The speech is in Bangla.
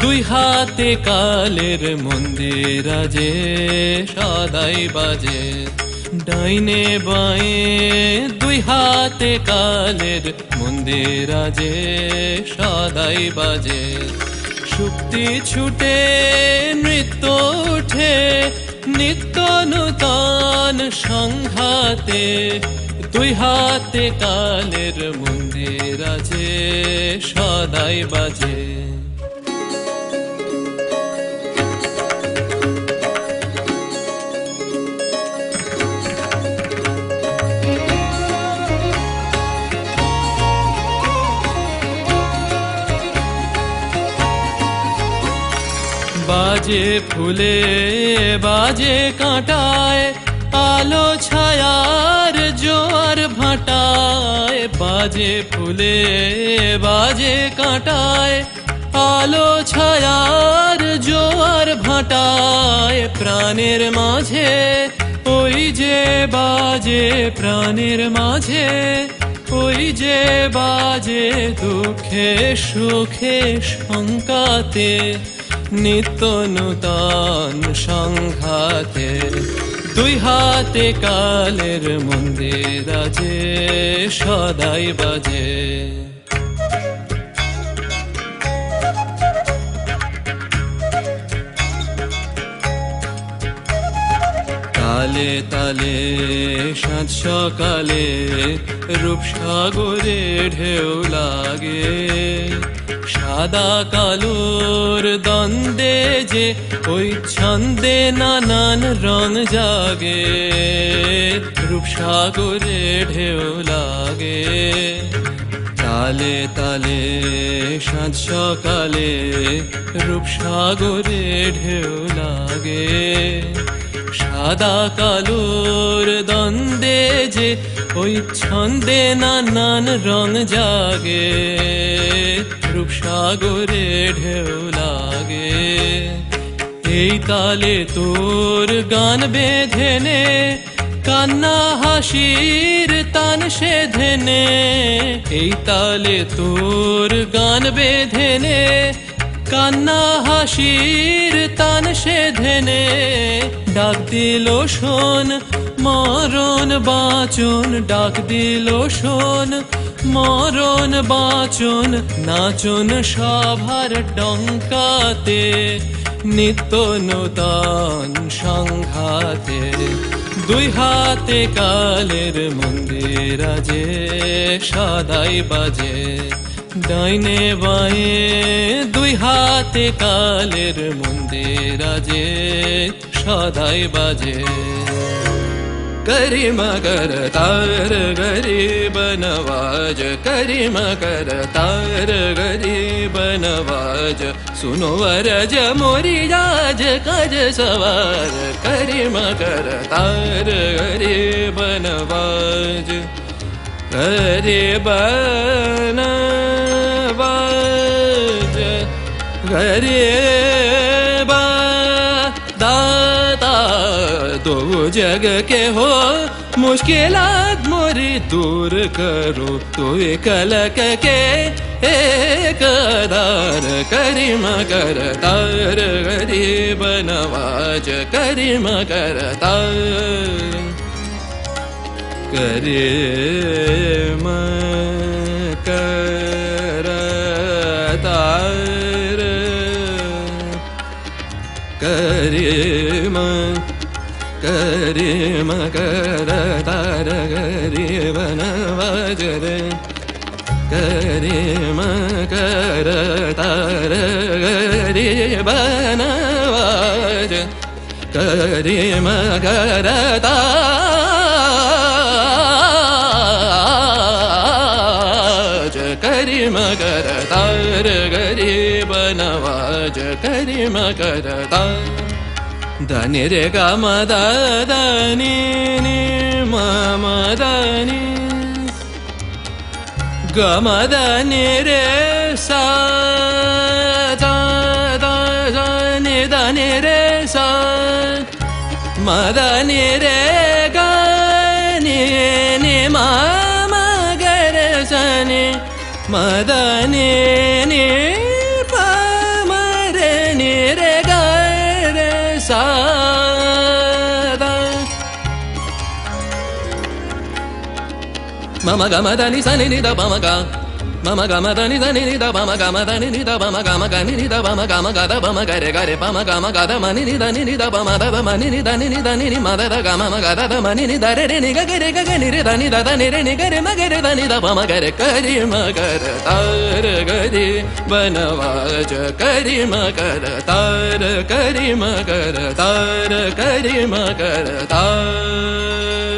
দুই হাতে কালের মন্দির আজে সদাই বাজে। ডাইনে বাঁয়ে দুই হাতে কালের মন্দির আজে সদাই বাজে। শুক্তি ছুটে, নৃত্য উঠে নিত্য নূতন সংঘাতে। দুই হাতে কালের মন্দির আছে সদাই বাজে। বাজে ফুলে, বাজে কাঁটায়, আলো ছায়ার জোয়ার ভাটায়। বাজে ফুলে, বাজে কাঁটায়, আলো ছায়ার জোয়ার ভাটায়। প্রাণের মাঝে, ওই যে বাজে, প্রাণের মাঝে, ওই যে বাজে দুঃখে সুখে শঙ্কাতে। নিত্য নূতন সংঘাতে দুই হাতে কালের মন্দির আছে সদাই বাজে। তালে তালে, সাত সকালে রূপসাগরে ঢেউ লাগে। সাদা কালোর দ্বন্দ্বে যে ওই ছন্দে নানান রং জাগে। রূপসাগরে ঢেউ লাগে। তালে তালে, সাত সকালে রূপসাগরে ঢেউ লাগে। সাদা কালোর দ্বন্দ্বে যে ওই ছন্দে নানান রং জাগে, রূপসাগরে ঢেউ লাগে। এই তালে তোর গান বেঁধে নে, কান্না হাসির তান সেধে নে। এই তালে তোর গান বেঁধে নে, কান্না হাসির তান সেধে নে। ডাক দিল শোন, মরণ বাচন, ডাক দিল শোন, মরণ বাচন, নাচন সভার ডঙ্কাতে নিত্য নূতন সংঘাতে। দুই হাতে কালের মন্দির আজে সদাই বাজে, ডাইনে বাঁয়ে। দুই হাতে কালের মন্দির আজে সদাই বাজে करी मकर तार गरीब नवाज करी मकर तार गरीब नवाज सुनो वरज मोरी राज कज सवार करी मकर तार गरीब नवाज गरीब नवाज गरीब जग के हो मोरी दूर करो तो कलक के एक दार करीम कर तार गरीब नवाज करीम कर तार करीम कर ഹരി മകര താരകരീവന വജര കരി മകര താരകരീവന വജ കരി മകര താജ കരി മകര താരകരീവന വജ കരി മകര താര దని రే గ మ ద ద ని ని మ మ ద ని గ మ ద ని రే సా ద ద ద ని ద ని రే సా మ ద ని రే గ ని ని మ మ గ రే మమ గమ దని సని నిద పమ గ మమ గమ దని దని నిద పమ గమ దని నిద పమ గమ గని నిద పమ గమ గద పమ గరె గరె పమ గమ గద మని నిద ని నిద పమ దద మని నిద ని నిద ని ని మద ద గమ మ గద ద మని నిద రె రె ని గ గరె గ గ ని రె ద ని ద ద ని రె ని గరె మ గరె ద ని ద పమ గరె కరి మ గర తార గరి వనవాజ కరి మ గర తార కరి మ గర తార కరి మ గర తార